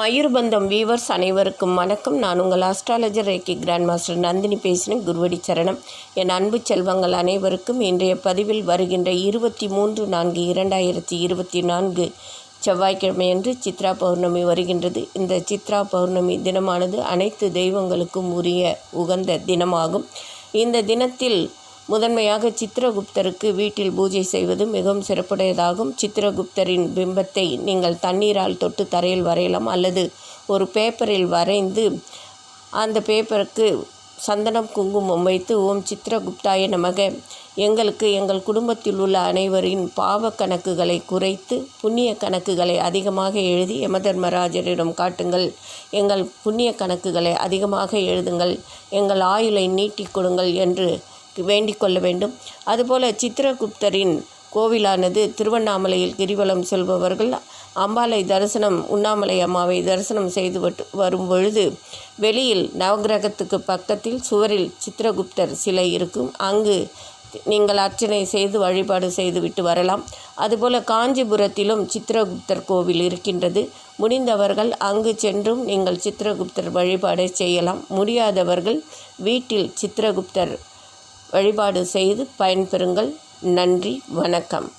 மயூர்பந்தம் viewers அனைவருக்கும் வணக்கம். நான் உங்கள் astrologer reiki grand master Nandini பேசினேன் குருவடி சரணம். என் அன்பு செல்வங்கள் அனைவருக்கும் இன்றைய பதிவில் வருகின்ற இருபத்தி மூன்று நான்கு இரண்டாயிரத்தி இருபத்தி நான்கு செவ்வாய்க்கிழமையன்று சித்ரா பௌர்ணமி வருகின்றது. இந்த சித்ரா பௌர்ணமி தினமானது அனைத்து தெய்வங்களுக்கும் உரிய உகந்த தினமாகும். இந்த தினத்தில் முதன்மையாக சித்திரகுப்தருக்கு வீட்டில் பூஜை செய்வது மிகவும் சிறப்புடையதாகும். சித்திரகுப்தரின் பிம்பத்தை நீங்கள் தண்ணீரால் தொட்டு தரையில் வரையலாம் அல்லது ஒரு பேப்பரில் வரைந்து அந்த பேப்பருக்கு சந்தனம் குங்குமம் வைத்து ஓம் சித்திரகுப்தாய நமக. எங்களுக்கு எங்கள் குடும்பத்தில் உள்ள அனைவரின் பாவ கணக்குகளை குறைத்து புண்ணிய கணக்குகளை அதிகமாக எழுதி யமதர்மராஜரிடம் காட்டுங்கள். எங்கள் புண்ணிய கணக்குகளை அதிகமாக எழுதுங்கள். எங்கள் ஆயுளை நீட்டிக் கொடுங்கள் என்று வேண்டிக் கொள்ள வேண்டும் அதுபோல சித்திரகுப்தரின் கோவிலானது திருவண்ணாமலையில் கிரிவலம் செல்பவர்கள் அம்பாளை தரிசனம் உண்ணாமலை அம்மாவை தரிசனம் செய்து வரும் பொழுது வெளியில் நவகிரகத்துக்கு பக்கத்தில் சுவரில் சித்திரகுப்தர் சிலை இருக்கும். அங்கு நீங்கள் அர்ச்சனை செய்து வழிபாடு செய்துவிட்டு வரலாம். அதுபோல் காஞ்சிபுரத்திலும் சித்திரகுப்தர் கோவில் இருக்கின்றது. முடிந்தவர்கள் அங்கு சென்றும் நீங்கள் சித்திரகுப்தர் வழிபாடு செய்யலாம். முடியாதவர்கள் வீட்டில் சித்திரகுப்தர் வழிபாடு செய்து பயன்பெறுங்கள். நன்றி வணக்கம்.